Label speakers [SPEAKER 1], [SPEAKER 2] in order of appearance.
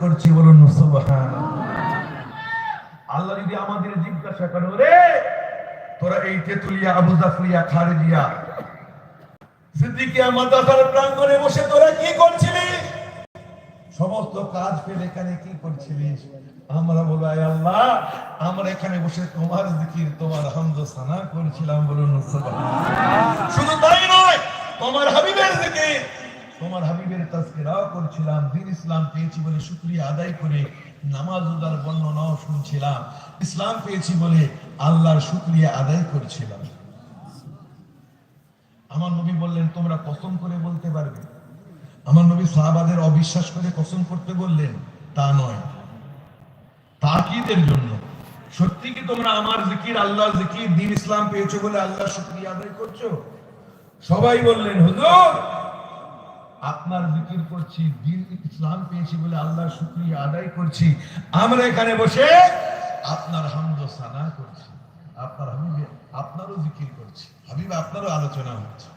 [SPEAKER 1] করছি বলুন আল্লাহ যদি আমাদের জিজ্ঞাসা করে রে তোরা এই তেতুলিয়া, আবু জাফরিয়া, খারেজিয়া, সিদ্দিকিয়া, মাদ্রাসার প্রাঙ্গণে বসে তোরা কি করছিলি? সমস্ত কাজ ফেলে এখানে কি করছিলিস আমরা বলো আয় আল্লাহ, আমরা এখানে বসে তোমার তোমার হামদ সানা করছিলাম বলুন শুধু তাই নয়, তোমার হাবিবের তোমার হাবিবের তাজকিরাও করছিলাম, দিন ইসলাম পেয়েছি বলে শুকরিয়া আদায় করে নামাজ উদার বর্ণনাও শুনছিলাম। ইসলাম পেয়েছি বলে আল্লাহর শুকরিয়া আদায় করছিলাম। আমার নবী বললেন, তোমরা কসম করে বলতে পারবে? আমার নবী সাহাবাদের অবিশ্বাস করে কসম করতে বললেন, তা নয়। তাকিদের জন্য। সত্যি কি তোমরা আমার জিকির আল্লাহ জিকির, দিন ইসলাম পেয়েছ বলে আল্লাহ শুকরিয়া আদায় করছ? সবাই বললেন, হুজুর আপনার জিকির করছি দিন ইসলাম পেয়েছি বলে আল্লাহর শুকরিয়া আদায় করছি। আমরা এখানে বসে আপনার হামদ সানা করছি। আপনার হাবিবে, আপনারও জিকির করছি। হাবিবে, আপনারও আলোচনা হচ্ছে।